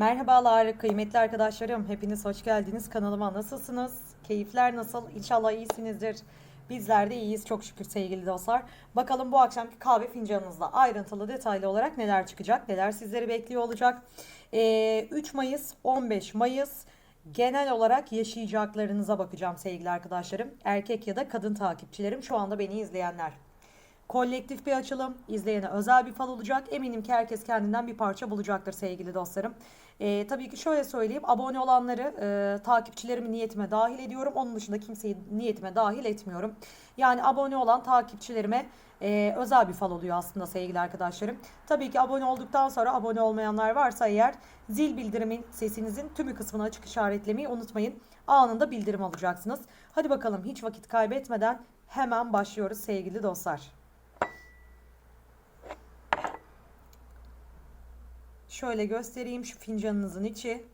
Merhabalar kıymetli arkadaşlarım. Hepiniz hoş geldiniz kanalıma. Nasılsınız? Keyifler nasıl? İnşallah iyisinizdir. Bizler de iyiyiz çok şükür sevgili dostlar. Bakalım bu akşamki kahve fincanınızda ayrıntılı detaylı olarak neler çıkacak? Neler sizleri bekliyor olacak? Ee, 3 Mayıs 15 Mayıs genel olarak yaşayacaklarınıza bakacağım sevgili arkadaşlarım. Erkek ya da kadın takipçilerim şu anda beni izleyenler. Kolektif bir açılım, izleyene özel bir fal olacak. Eminim ki herkes kendinden bir parça bulacaktır sevgili dostlarım. Ee, tabii ki şöyle söyleyeyim, abone olanları e, takipçilerimi niyetime dahil ediyorum. Onun dışında kimseyi niyetime dahil etmiyorum. Yani abone olan takipçilerime e, özel bir fal oluyor aslında sevgili arkadaşlarım. Tabii ki abone olduktan sonra abone olmayanlar varsa eğer zil bildirimin sesinizin tümü kısmını açık işaretlemeyi unutmayın. Anında bildirim alacaksınız. Hadi bakalım hiç vakit kaybetmeden hemen başlıyoruz sevgili dostlar. Şöyle göstereyim şu fincanınızın içi.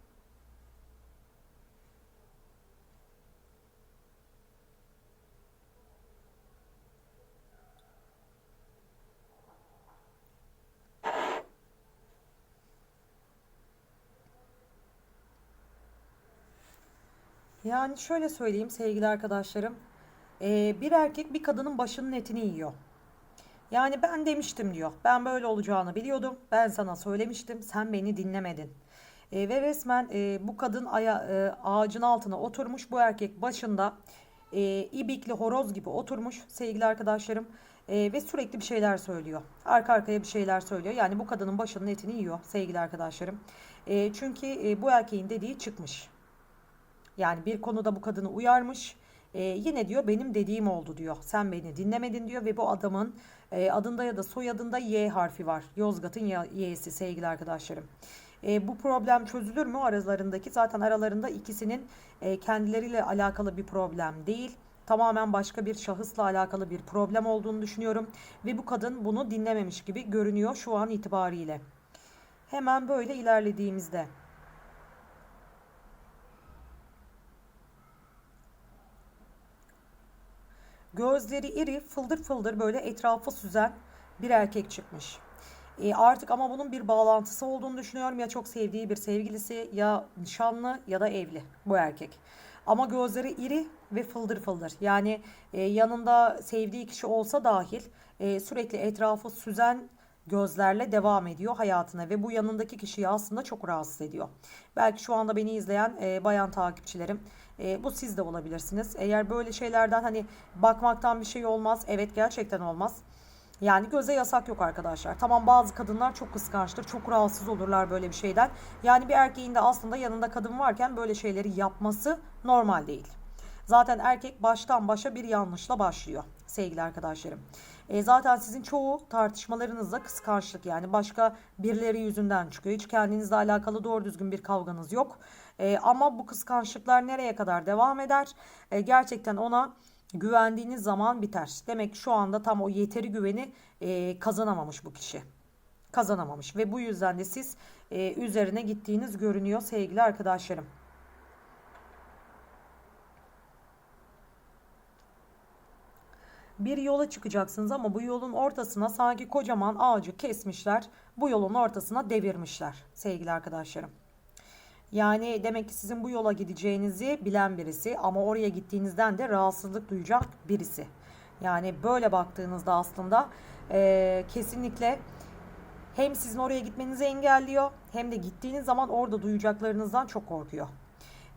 Yani şöyle söyleyeyim sevgili arkadaşlarım. Ee, bir erkek bir kadının başının etini yiyor. Yani ben demiştim diyor. Ben böyle olacağını biliyordum. Ben sana söylemiştim. Sen beni dinlemedin. E, ve resmen e, bu kadın aya, e, ağacın altına oturmuş. Bu erkek başında e, ibikli horoz gibi oturmuş sevgili arkadaşlarım. E, ve sürekli bir şeyler söylüyor. Arka arkaya bir şeyler söylüyor. Yani bu kadının başının etini yiyor sevgili arkadaşlarım. E, çünkü e, bu erkeğin dediği çıkmış. Yani bir konuda bu kadını uyarmış. E, yine diyor benim dediğim oldu diyor. Sen beni dinlemedin diyor ve bu adamın e, adında ya da soyadında Y harfi var. Yozgat'ın Y'si sevgili arkadaşlarım. E, bu problem çözülür mü aralarındaki? Zaten aralarında ikisinin e, kendileriyle alakalı bir problem değil. Tamamen başka bir şahısla alakalı bir problem olduğunu düşünüyorum. Ve bu kadın bunu dinlememiş gibi görünüyor şu an itibariyle. Hemen böyle ilerlediğimizde. Gözleri iri, fıldır fıldır böyle etrafı süzen bir erkek çıkmış. E, artık ama bunun bir bağlantısı olduğunu düşünüyorum. Ya çok sevdiği bir sevgilisi ya nişanlı ya da evli bu erkek. Ama gözleri iri ve fıldır fıldır. Yani e, yanında sevdiği kişi olsa dahil e, sürekli etrafı süzen gözlerle devam ediyor hayatına ve bu yanındaki kişiyi aslında çok rahatsız ediyor. Belki şu anda beni izleyen e, bayan takipçilerim e, bu siz de olabilirsiniz. Eğer böyle şeylerden hani bakmaktan bir şey olmaz. Evet gerçekten olmaz. Yani göze yasak yok arkadaşlar. Tamam bazı kadınlar çok kıskançtır. Çok rahatsız olurlar böyle bir şeyden. Yani bir erkeğin de aslında yanında kadın varken böyle şeyleri yapması normal değil. Zaten erkek baştan başa bir yanlışla başlıyor sevgili arkadaşlarım. E, zaten sizin çoğu tartışmalarınızda kıskançlık yani başka birileri yüzünden çıkıyor. Hiç kendinizle alakalı doğru düzgün bir kavganız yok. E, ama bu kıskançlıklar nereye kadar devam eder? E, gerçekten ona güvendiğiniz zaman biter. Demek ki şu anda tam o yeteri güveni e, kazanamamış bu kişi. Kazanamamış ve bu yüzden de siz e, üzerine gittiğiniz görünüyor sevgili arkadaşlarım. Bir yola çıkacaksınız ama bu yolun ortasına sanki kocaman ağacı kesmişler. Bu yolun ortasına devirmişler sevgili arkadaşlarım. Yani demek ki sizin bu yola gideceğinizi bilen birisi ama oraya gittiğinizden de rahatsızlık duyacak birisi. Yani böyle baktığınızda aslında e, kesinlikle hem sizin oraya gitmenizi engelliyor hem de gittiğiniz zaman orada duyacaklarınızdan çok korkuyor.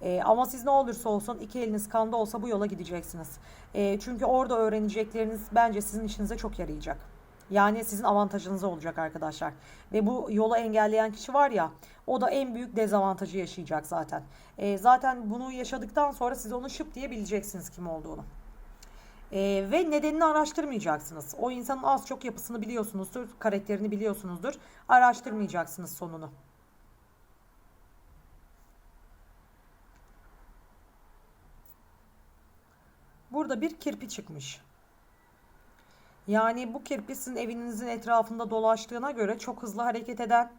E, ama siz ne olursa olsun iki eliniz kanda olsa bu yola gideceksiniz. E, çünkü orada öğrenecekleriniz bence sizin işinize çok yarayacak. Yani sizin avantajınız olacak arkadaşlar. Ve bu yolu engelleyen kişi var ya o da en büyük dezavantajı yaşayacak zaten. E, zaten bunu yaşadıktan sonra siz onu şıp diye bileceksiniz kim olduğunu. E, ve nedenini araştırmayacaksınız. O insanın az çok yapısını biliyorsunuzdur, karakterini biliyorsunuzdur. Araştırmayacaksınız sonunu. Burada bir kirpi çıkmış. Yani bu kirpi sizin evinizin etrafında dolaştığına göre çok hızlı hareket eden,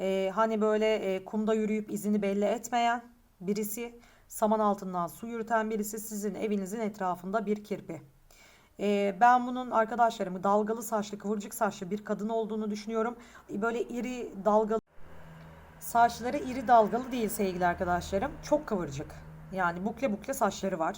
e, hani böyle e, kumda yürüyüp izini belli etmeyen birisi, saman altından su yürüten birisi sizin evinizin etrafında bir kirpi. E, ben bunun arkadaşlarımı dalgalı saçlı, kıvırcık saçlı bir kadın olduğunu düşünüyorum. Böyle iri dalgalı Saçları iri dalgalı değil sevgili arkadaşlarım. Çok kıvırcık. Yani bukle bukle saçları var.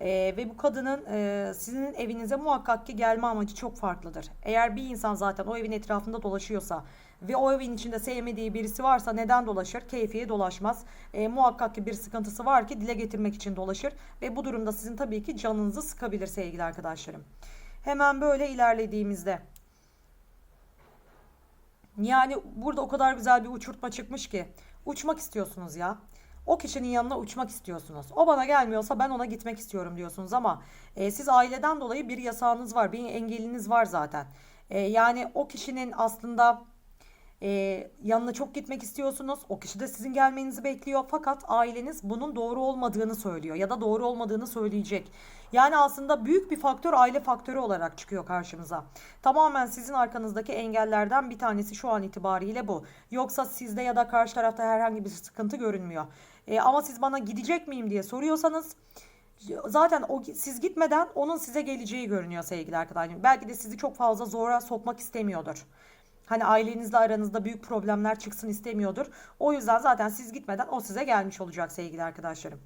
Ee, ve bu kadının e, sizin evinize muhakkak ki gelme amacı çok farklıdır. Eğer bir insan zaten o evin etrafında dolaşıyorsa ve o evin içinde sevmediği birisi varsa neden dolaşır? Keyfiye dolaşmaz. E, muhakkak ki bir sıkıntısı var ki dile getirmek için dolaşır. Ve bu durumda sizin tabii ki canınızı sıkabilir sevgili arkadaşlarım. Hemen böyle ilerlediğimizde yani burada o kadar güzel bir uçurtma çıkmış ki uçmak istiyorsunuz ya. O kişinin yanına uçmak istiyorsunuz. O bana gelmiyorsa ben ona gitmek istiyorum diyorsunuz ama e, siz aileden dolayı bir yasağınız var, bir engeliniz var zaten. E, yani o kişinin aslında e, yanına çok gitmek istiyorsunuz. O kişi de sizin gelmenizi bekliyor. Fakat aileniz bunun doğru olmadığını söylüyor ya da doğru olmadığını söyleyecek. Yani aslında büyük bir faktör aile faktörü olarak çıkıyor karşımıza. Tamamen sizin arkanızdaki engellerden bir tanesi şu an itibariyle bu. Yoksa sizde ya da karşı tarafta herhangi bir sıkıntı görünmüyor. E, ama siz bana gidecek miyim diye soruyorsanız zaten o siz gitmeden onun size geleceği görünüyor sevgili arkadaşlar. Belki de sizi çok fazla zora sokmak istemiyordur. Hani ailenizle aranızda büyük problemler çıksın istemiyordur. O yüzden zaten siz gitmeden o size gelmiş olacak sevgili arkadaşlarım.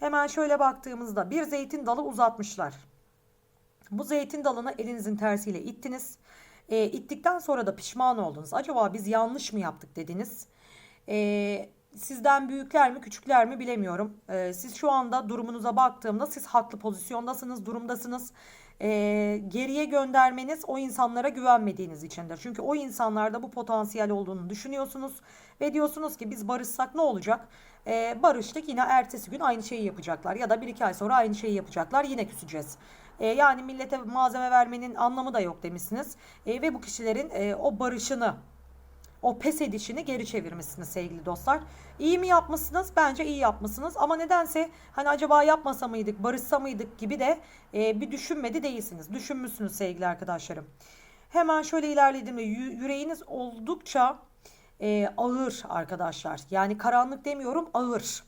Hemen şöyle baktığımızda bir zeytin dalı uzatmışlar. Bu zeytin dalını elinizin tersiyle ittiniz. E, ittikten sonra da pişman oldunuz. Acaba biz yanlış mı yaptık dediniz. E, sizden büyükler mi küçükler mi bilemiyorum. E, siz şu anda durumunuza baktığımda siz haklı pozisyondasınız, durumdasınız. E, geriye göndermeniz o insanlara güvenmediğiniz içindir. Çünkü o insanlarda bu potansiyel olduğunu düşünüyorsunuz. Ve diyorsunuz ki biz barışsak ne olacak? E, barıştık yine ertesi gün aynı şeyi yapacaklar. Ya da bir iki ay sonra aynı şeyi yapacaklar yine küseceğiz. E, yani millete malzeme vermenin anlamı da yok demişsiniz. E, ve bu kişilerin e, o barışını o pes edişini geri çevirmişsiniz sevgili dostlar. İyi mi yapmışsınız? Bence iyi yapmışsınız. Ama nedense hani acaba yapmasa mıydık, barışsa mıydık gibi de e, bir düşünmedi değilsiniz. Düşünmüşsünüz sevgili arkadaşlarım. Hemen şöyle ilerlediğimde yüreğiniz oldukça e, ağır arkadaşlar. Yani karanlık demiyorum ağır.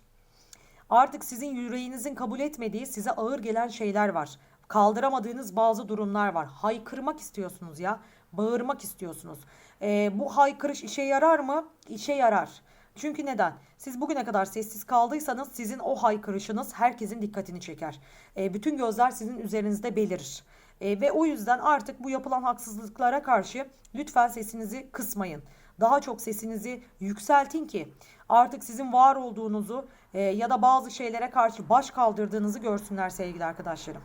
Artık sizin yüreğinizin kabul etmediği size ağır gelen şeyler var. Kaldıramadığınız bazı durumlar var. Haykırmak istiyorsunuz ya. Bağırmak istiyorsunuz. E, bu haykırış işe yarar mı? İşe yarar. Çünkü neden? Siz bugüne kadar sessiz kaldıysanız sizin o haykırışınız herkesin dikkatini çeker. E, bütün gözler sizin üzerinizde belirir. E, ve o yüzden artık bu yapılan haksızlıklara karşı lütfen sesinizi kısmayın. Daha çok sesinizi yükseltin ki artık sizin var olduğunuzu e, ya da bazı şeylere karşı baş kaldırdığınızı görsünler sevgili arkadaşlarım.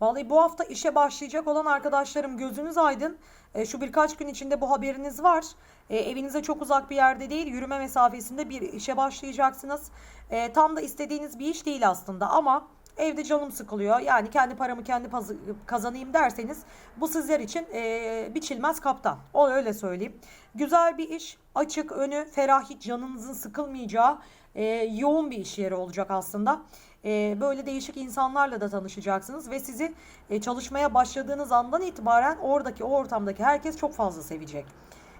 Vallahi bu hafta işe başlayacak olan arkadaşlarım gözünüz aydın. E, şu birkaç gün içinde bu haberiniz var. E, evinize çok uzak bir yerde değil, yürüme mesafesinde bir işe başlayacaksınız. E, tam da istediğiniz bir iş değil aslında ama evde canım sıkılıyor. Yani kendi paramı kendi kazanayım derseniz bu sizler için e, biçilmez kaptan. O öyle söyleyeyim. Güzel bir iş, açık önü, ferah hiç canınızın sıkılmayacağı e, yoğun bir iş yeri olacak aslında böyle değişik insanlarla da tanışacaksınız ve sizi e, çalışmaya başladığınız andan itibaren oradaki o ortamdaki herkes çok fazla sevecek.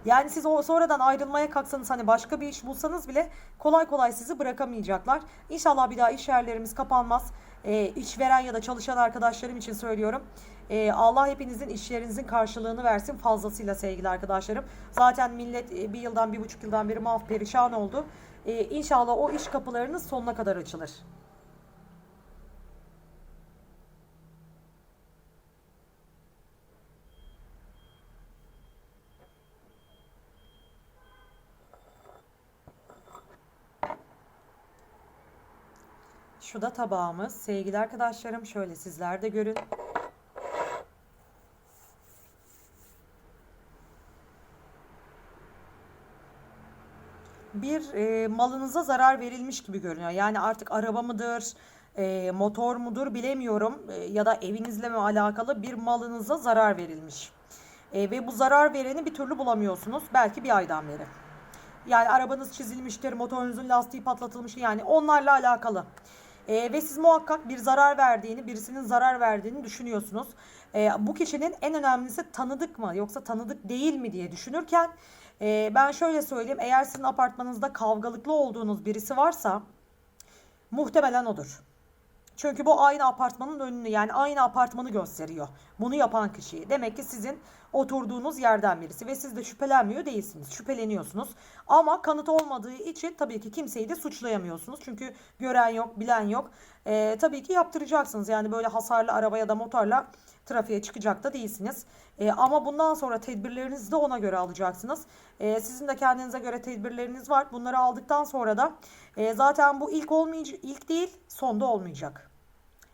Yani siz o sonradan ayrılmaya kalksanız hani başka bir iş bulsanız bile kolay kolay sizi bırakamayacaklar. İnşallah bir daha iş yerlerimiz kapanmaz. E, işveren ya da çalışan arkadaşlarım için söylüyorum. E, Allah hepinizin işlerinizin karşılığını versin fazlasıyla sevgili arkadaşlarım. Zaten millet e, bir yıldan bir buçuk yıldan beri mahv perişan oldu. E, inşallah o iş kapılarınız sonuna kadar açılır. Şu da tabağımız. Sevgili arkadaşlarım şöyle sizler de görün. Bir e, malınıza zarar verilmiş gibi görünüyor. Yani artık araba mıdır, e, motor mudur bilemiyorum. E, ya da evinizle mi alakalı bir malınıza zarar verilmiş. E, ve bu zarar vereni bir türlü bulamıyorsunuz. Belki bir aydan beri. Yani arabanız çizilmiştir, motorunuzun lastiği patlatılmış yani onlarla alakalı. E, ve siz muhakkak bir zarar verdiğini, birisinin zarar verdiğini düşünüyorsunuz. E, bu kişinin en önemlisi tanıdık mı yoksa tanıdık değil mi diye düşünürken e, ben şöyle söyleyeyim. Eğer sizin apartmanınızda kavgalıklı olduğunuz birisi varsa muhtemelen odur. Çünkü bu aynı apartmanın önünü yani aynı apartmanı gösteriyor. Bunu yapan kişiyi. Demek ki sizin oturduğunuz yerden birisi ve siz de şüphelenmiyor değilsiniz. Şüpheleniyorsunuz. Ama kanıt olmadığı için tabii ki kimseyi de suçlayamıyorsunuz. Çünkü gören yok, bilen yok. Ee, tabii ki yaptıracaksınız. Yani böyle hasarlı araba ya da motorla trafiğe çıkacak da değilsiniz. Ee, ama bundan sonra tedbirlerinizi de ona göre alacaksınız. Ee, sizin de kendinize göre tedbirleriniz var. Bunları aldıktan sonra da e, zaten bu ilk olmayacak, ilk değil, sonda olmayacak.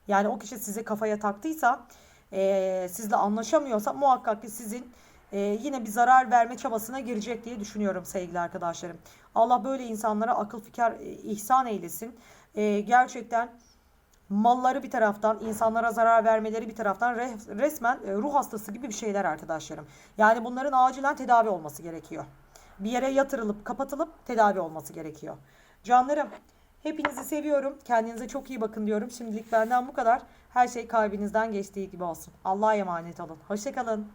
Yani o kişi sizi kafaya taktıysa, e, sizle anlaşamıyorsa muhakkak ki sizin e, yine bir zarar verme çabasına girecek diye düşünüyorum sevgili arkadaşlarım. Allah böyle insanlara akıl fikir e, ihsan eylesin. E, gerçekten malları bir taraftan, insanlara zarar vermeleri bir taraftan re- resmen e, ruh hastası gibi bir şeyler arkadaşlarım. Yani bunların acilen tedavi olması gerekiyor. Bir yere yatırılıp kapatılıp tedavi olması gerekiyor. Canlarım hepinizi seviyorum. Kendinize çok iyi bakın diyorum. Şimdilik benden bu kadar. Her şey kalbinizden geçtiği gibi olsun. Allah'a emanet olun. Hoşçakalın.